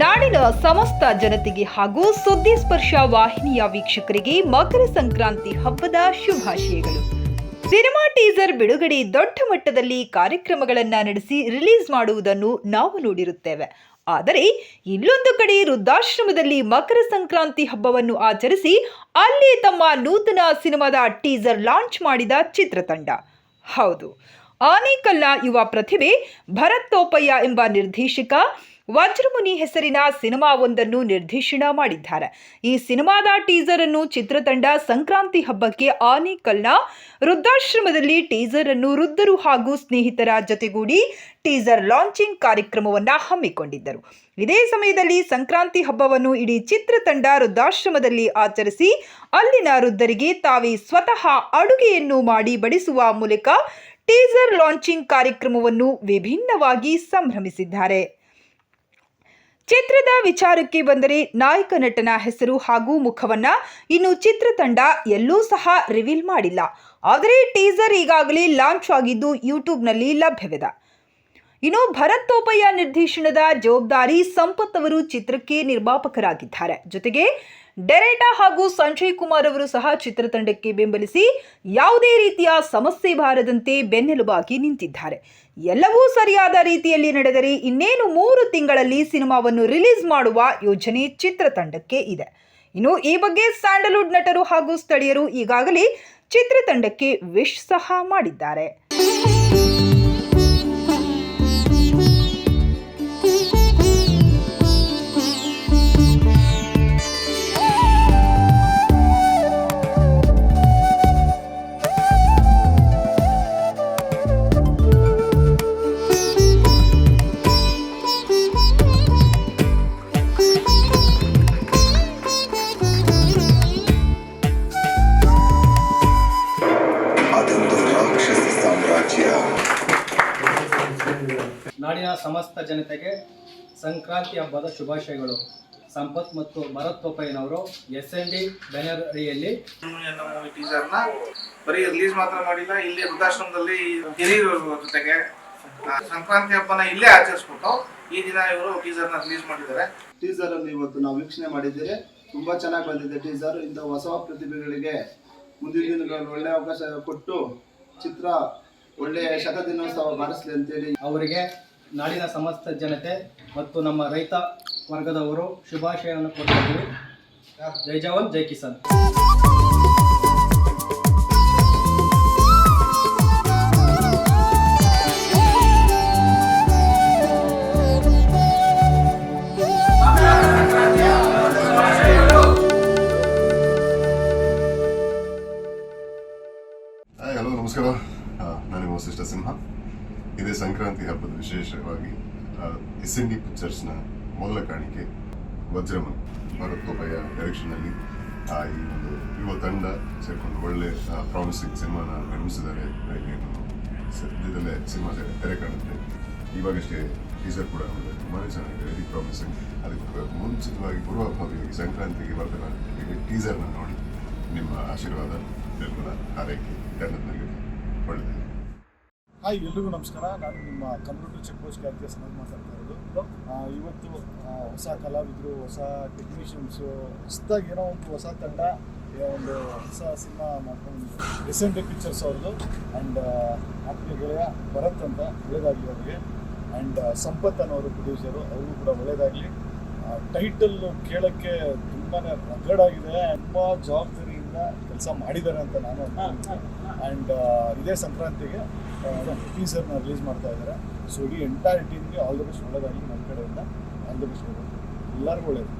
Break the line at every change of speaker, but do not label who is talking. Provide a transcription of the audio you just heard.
ನಾಡಿನ ಸಮಸ್ತ ಜನತೆಗೆ ಹಾಗೂ ಸುದ್ದಿ ಸ್ಪರ್ಶ ವಾಹಿನಿಯ ವೀಕ್ಷಕರಿಗೆ ಮಕರ ಸಂಕ್ರಾಂತಿ ಹಬ್ಬದ ಶುಭಾಶಯಗಳು. ಸಿನಿಮಾ ಟೀಸರ್ ಬಿಡುಗಡೆ ದೊಡ್ಡ ಮಟ್ಟದಲ್ಲಿ ಕಾರ್ಯಕ್ರಮಗಳನ್ನು ನಡೆಸಿ ರಿಲೀಸ್ ಮಾಡುವುದನ್ನು ನಾವು ನೋಡಿರುತ್ತೇವೆ. ಆದರೆ ಇಲ್ಲೊಂದು ಕಡೆ ವೃದ್ಧಾಶ್ರಮದಲ್ಲಿ ಮಕರ ಸಂಕ್ರಾಂತಿ ಹಬ್ಬವನ್ನು ಆಚರಿಸಿ ಅಲ್ಲಿ ತಮ್ಮ ನೂತನ ಸಿನಿಮಾದ ಟೀಸರ್ ಲಾಂಚ್ ಮಾಡಿದ ಚಿತ್ರತಂಡ. ಹೌದು, ಆನೇಕಲ್ಲ ಯುವ ಪ್ರತಿಭೆ ಭರತ್ ತೋಪಯ್ಯ ಎಂಬ ನಿರ್ದೇಶಕ ವಜ್ರಮುನಿ ಹೆಸರಿನ ಸಿನಿಮಾವೊಂದನ್ನು ನಿರ್ದೇಶನ ಮಾಡಿದ್ದಾರೆ. ಈ ಸಿನಿಮಾದ ಟೀಸರ್ ಅನ್ನು ಚಿತ್ರತಂಡ ಸಂಕ್ರಾಂತಿ ಹಬ್ಬಕ್ಕೆ ಆನೇಕಲ್ನ ವೃದ್ಧಾಶ್ರಮದಲ್ಲಿ ಟೀಸರ್ ಅನ್ನು ವೃದ್ಧರು ಹಾಗೂ ಸ್ನೇಹಿತರ ಜೊತೆಗೂಡಿ ಟೀಸರ್ ಲಾಂಚಿಂಗ್ ಕಾರ್ಯಕ್ರಮವನ್ನ ಹಮ್ಮಿಕೊಂಡಿದ್ದರು. ಇದೇ ಸಮಯದಲ್ಲಿ ಸಂಕ್ರಾಂತಿ ಹಬ್ಬವನ್ನು ಇಡೀ ಚಿತ್ರತಂಡ ವೃದ್ಧಾಶ್ರಮದಲ್ಲಿ ಆಚರಿಸಿ ಅಲ್ಲಿನ ವೃದ್ಧರಿಗೆ ತಾವೇ ಸ್ವತಃ ಅಡುಗೆಯನ್ನು ಮಾಡಿ ಬಡಿಸುವ ಮೂಲಕ ಟೀಸರ್ ಲಾಂಚಿಂಗ್ ಕಾರ್ಯಕ್ರಮವನ್ನು ವಿಭಿನ್ನವಾಗಿ ಸಂಭ್ರಮಿಸಿದ್ದಾರೆ. ಚಿತ್ರದ ವಿಚಾರಕ್ಕೆ ಬಂದರೆ ನಾಯಕ ನಟನ ಹೆಸರು ಹಾಗೂ ಮುಖವನ್ನ ಇನ್ನು ಚಿತ್ರತಂಡ ಎಲ್ಲೂ ಸಹ ರಿವೀಲ್ ಮಾಡಿಲ್ಲ. ಆದರೆ ಟೀಸರ್ ಈಗಾಗಲೇ ಲಾಂಚ್ ಆಗಿದ್ದು ಯೂಟ್ಯೂಬ್ನಲ್ಲಿ ಲಭ್ಯವಿದೆ. ಇನ್ನು ಭರತ್ ತೋಪಯ್ಯ ನಿರ್ದೇಶನದ ಜವಾಬ್ದಾರಿ ಸಂಪತ್ ಅವರು ಚಿತ್ರಕ್ಕೆ ನಿರ್ಮಾಪಕರಾಗಿದ್ದಾರೆ. ಜೊತೆಗೆ ಡೆರೇಟಾ ಹಾಗೂ ಸಂಜಯ್ ಕುಮಾರ್ ಅವರು ಸಹ ಚಿತ್ರತಂಡಕ್ಕೆ ಬೆಂಬಲಿಸಿ ಯಾವುದೇ ರೀತಿಯ ಸಮಸ್ಯೆ ಬಾರದಂತೆ ಬೆನ್ನೆಲುಬಾಗಿ ನಿಂತಿದ್ದಾರೆ. ಎಲ್ಲವೂ ಸರಿಯಾದ ರೀತಿಯಲ್ಲಿ ನಡೆದರೆ ಇನ್ನೇನು ಮೂರು ತಿಂಗಳಲ್ಲಿ ಸಿನಿಮಾವನ್ನು ರಿಲೀಸ್ ಮಾಡುವ ಯೋಜನೆ ಚಿತ್ರತಂಡಕ್ಕೆ ಇದೆ. ಇನ್ನು ಈ ಬಗ್ಗೆ ಸ್ಯಾಂಡಲ್ವುಡ್ ನಟರು ಹಾಗೂ ಸ್ಥಳೀಯರು ಈಗಾಗಲೇ ಚಿತ್ರತಂಡಕ್ಕೆ ವಿಶ್ ಸಹ ಮಾಡಿದ್ದಾರೆ.
ನಾಡಿನ ಸಮಸ್ತ ಜನತೆಗೆ ಸಂಕ್ರಾಂತಿ ಹಬ್ಬದ ಶುಭಾಶಯಗಳು. ಸಂಪತ್ ಮತ್ತು ಭರತ್ ಪೋಪಯ್ಯನವರು ಎಸ್ ಎನ್ ಡಿ ಬ್ಯಾನರ್ ಅಡಿಯಲ್ಲಿ
ಟೀಸರ್ನ ಬರೀ ರಿಲೀಸ್ ಮಾತ್ರ ಮಾಡಿಲ್ಲ ಇಲ್ಲಿ ವೃದ್ಧಾಶ್ರಮದಲ್ಲಿ ಹಿರಿಯರ ಜೊತೆಗೆ ಸಂಕ್ರಾಂತಿ ಹಬ್ಬನ ಇಲ್ಲೇ ಆಚರಿಸ್ಬಿಟ್ಟು ಈ ದಿನ ಇವರು ಟೀಸರ್ನ ರಿಲೀಸ್ ಮಾಡಿದ್ದಾರೆ.
ಟೀಸರ್ ಅನ್ನು ಇವತ್ತು ನಾವು ವೀಕ್ಷಣೆ ಮಾಡಿದ್ದೀರಿ. ತುಂಬಾ ಚೆನ್ನಾಗಿ ಬಂದಿದೆ ಟೀಸರ್. ಇಂಥ ಹೊಸ ಪ್ರತಿಭೆಗಳಿಗೆ ಮುಂದಿನ ದಿನಗಳಲ್ಲಿ ಒಳ್ಳೆ ಅವಕಾಶ ಕೊಟ್ಟು ಚಿತ್ರ ಒಳ್ಳೆಯ ಶತ ದಿನೋತ್ಸವ ಬಾರಿಸಲಿ ಅಂತೇಳಿ.
ಅವರಿಗೆ ನಾಡಿನ ಸಮಸ್ತ ಜನತೆ ಮತ್ತು ನಮ್ಮ ರೈತ ವರ್ಗದವರು ಶುಭಾಶಯವನ್ನು ಕೊಟ್ಟಿದ್ದೀವಿ ಜೈ ಜವಾನ್, ಜೈ ಕಿಸಾನ್.
ಹಲೋ ನಮಸ್ಕಾರ. ನಾನು ಸಿಂಹ ಇದೇ ಸಂಕ್ರಾಂತಿ ಹಬ್ಬದ ವಿಶೇಷವಾಗಿ ಎಸ್ ಎನ್ ಡಿ ಪಿಕ್ಚರ್ಸ್ನ ಮೊದಲ ಕಾಣಿಕೆ ವಜ್ರಮನ್ ಭರತ್ ಡೈರೆಕ್ಷನ್ನಲ್ಲಿ ಆ, ಈ ಒಂದು ಯುವ ತಂಡ ಸೇರಿಕೊಂಡು ಒಳ್ಳೆ ಪ್ರಾಮಿಸಿಂಗ್ ಸಿನಿಮಾನ ನಿರ್ಮಿಸಿದ್ದಾರೆ. ಸದ್ಯದಲ್ಲೇ ಸಿನಿಮಾ ತೆರೆ- ಕಾಣುತ್ತೆ. ಇವಾಗಷ್ಟೇ ಟೀಸರ್ ಕೂಡ ತುಂಬಾ ಚೆನ್ನಾಗಿದೆ. ವೆರಿ ಪ್ರಾಮಿಸಿಂಗ್ ಅದಕ್ಕೆ ಮುಂಚಿತವಾಗಿ ಪೂರ್ವಭಾವಿಯಾಗಿ ಸಂಕ್ರಾಂತಿಗೆ ಬರ್ತಾರ ಟೀಸರ್ನ ನೋಡಿ. ನಿಮ್ಮ ಆಶೀರ್ವಾದ ಬೆಂಬಲ ಆರೈಕೆ ತಂಡದಲ್ಲಿ ಒಳ್ಳೆಯದು
ಹಾಯ್ ಎಲ್ರಿಗೂ ನಮಸ್ಕಾರ. ನಾನು ನಿಮ್ಮ ಕಂಪ್ಯೂಟರ್ ಚೆಕ್ ಪೋಸ್ಟ್ ಖ್ಯಾತಿಯ ಸನಲ್ ಮಾತಾಡ್ತಾ ಇರೋದು. ಇವತ್ತು ಹೊಸ ಕಲಾವಿದರು ಹೊಸ ಟೆಕ್ನಿಷಿಯನ್ಸು ಹೊಸದಾಗಿ ಏನೋ ಒಂದು ಹೊಸ ತಂಡ ಒಂದು ಹೊಸ ಸಿನಿಮಾ ಮಾಡ್ಕೊಂಡು ರಿಸೆಂಟ್ ಪಿಕ್ಚರ್ಸ್ ಅವ್ರದ್ದು ಆ್ಯಂಡ್ ಆತ್ಮೀಯ ಗೆಳೆಯ ಭರತ್ ಅಂತ ಒಳ್ಳೇದಾಗಲಿ ಅವ್ರಿಗೆ. ಆ್ಯಂಡ್ ಸಂಪತ್ ಅನ್ನೋರು ಪ್ರೊಡ್ಯೂಸರು ಅವರು ಕೂಡ ಒಳ್ಳೇದಾಗಲಿ. ಟೈಟಲ್ ಕೇಳೋಕ್ಕೆ ತುಂಬಾ ರಗಡಾಗಿದೆ ತುಂಬ ಜವಾಬ್ದಾರಿಯಿಂದ ಕೆಲಸ ಮಾಡಿದ್ದಾರೆ ಅಂತ ನಾನು ಆ್ಯಂಡ್ ಇದೇ ಸಂಕ್ರಾಂತಿಗೆ ಟೀಸರ್ನ ರಿಲೀಸ್ ಮಾಡ್ತಾ ಇದ್ದಾರೆ ಸೊ ಇಡೀ ಎಂಟೈರ್ ಟೀಮ್ಗೆ ಆಲ್ ದ ಬೆಸ್ಟ್ ಒಳ್ಳೆದಾಗಿ ನಮ್ಮ ಕಡೆಯಿಂದ. ಆಲ್ ದ ಬೆಸ್ಟ್ ಎಲ್ಲರಿಗೂ ಒಳ್ಳೇದು.